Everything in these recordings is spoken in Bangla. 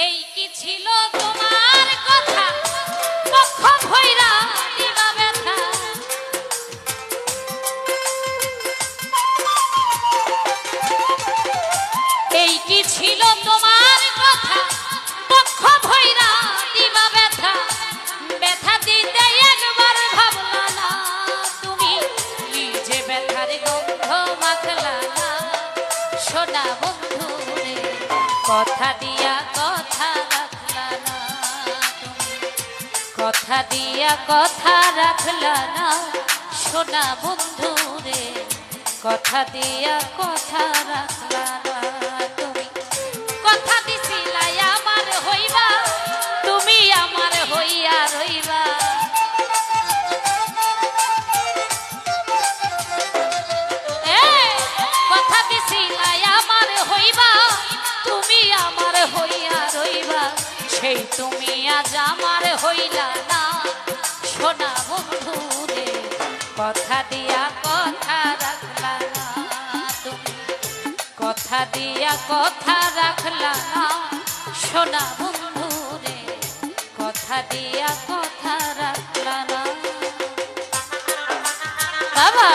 এই কি ছিল তোমার কথা? ভৈরা ব্যথা? এই কি ছিল তোমার ভৈরা ব্যথা? তুমি। না। বন্ধু কথা দিয়া কথা দিয়া কথা রাখলা না। সোনা বন্ধু রে, কথা দিয়া কথা রাখলা তুমি। কথা দিছিলাই আমার হইবা, তুমি আমার হইয়া রইবা। সেই তুমি আজ আমার হইলা না। সোনা বন্ধু রে কথা দিয়া কথা রাখলা তুমি। কথা দিয়া কথা রাখলা না, সোনা বন্ধু রে কথা দিয়া কথা রাখলা না। বাবা!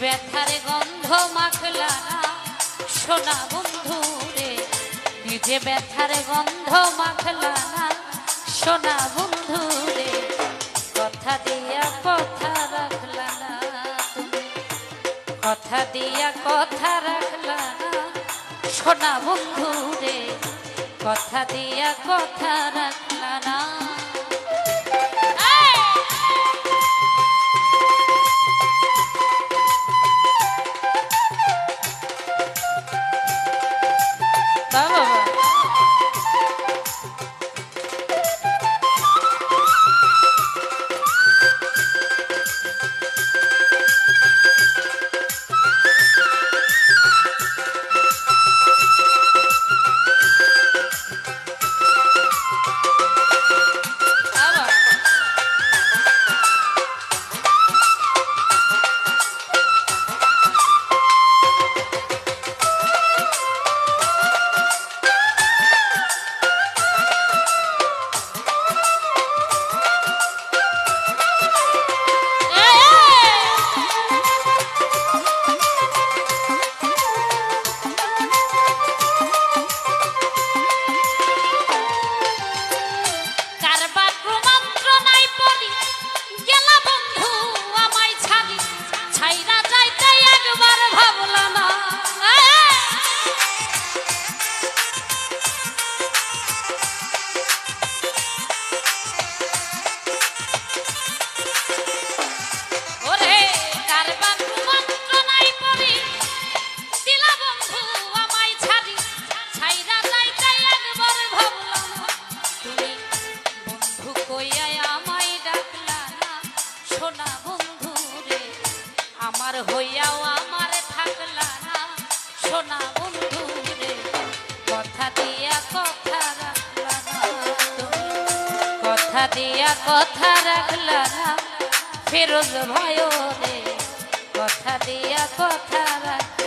ব্যথার গন্ধ মাখলা সোনা বন্ধু রে, নিজে ব্যথার গন্ধ মাখলা না। সোনা বন্ধু রে, কথা দিয়া কথা রাখলা না কথা দিয়া কথা রাখলা না। সোনা বন্ধু রে, কথা দিয়া কথা রাখলা না। সোনা বন্ধু রে, কথা দিয়া কথা রাখলা না কথা দিয়া কথা রাখলা না, ফিরোজ ভয় রে, কথা দিয়া কথা রাখলা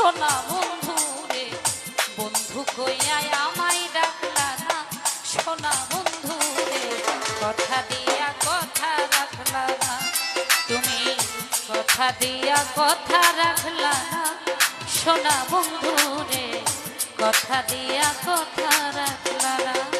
সোনা বন্ধু রে। বন্ধু কইয়া আমায় ডাকলা না। সোনা বন্ধু রে, কথা দিয়া কথা রাখলা না। তুমি কথা দিয়া কথা রাখলা না। সোনা বন্ধু রে, কথা দিয়া কথা রাখলা না।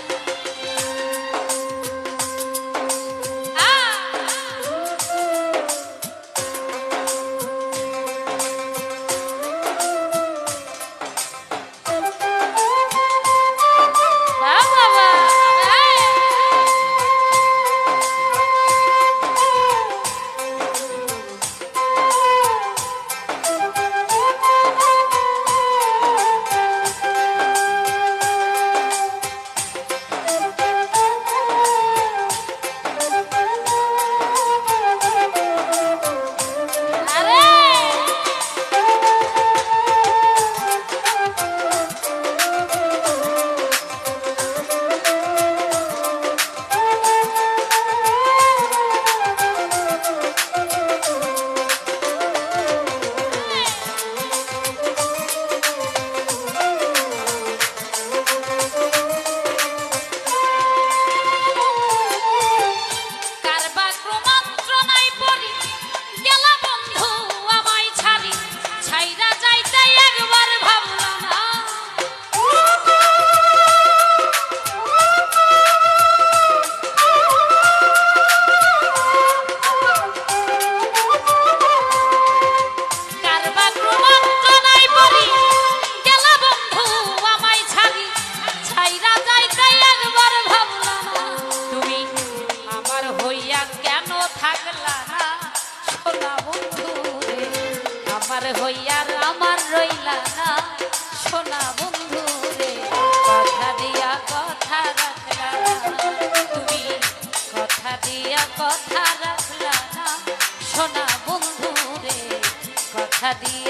রইলা না, সোনা বন্ধু রে, কথা দিয়া কথা রাখলা তুমি কথা দিয়া কথা রাখলা সোনা বন্ধু রে, কথা দিয়া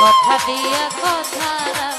কথা দিয়া কথা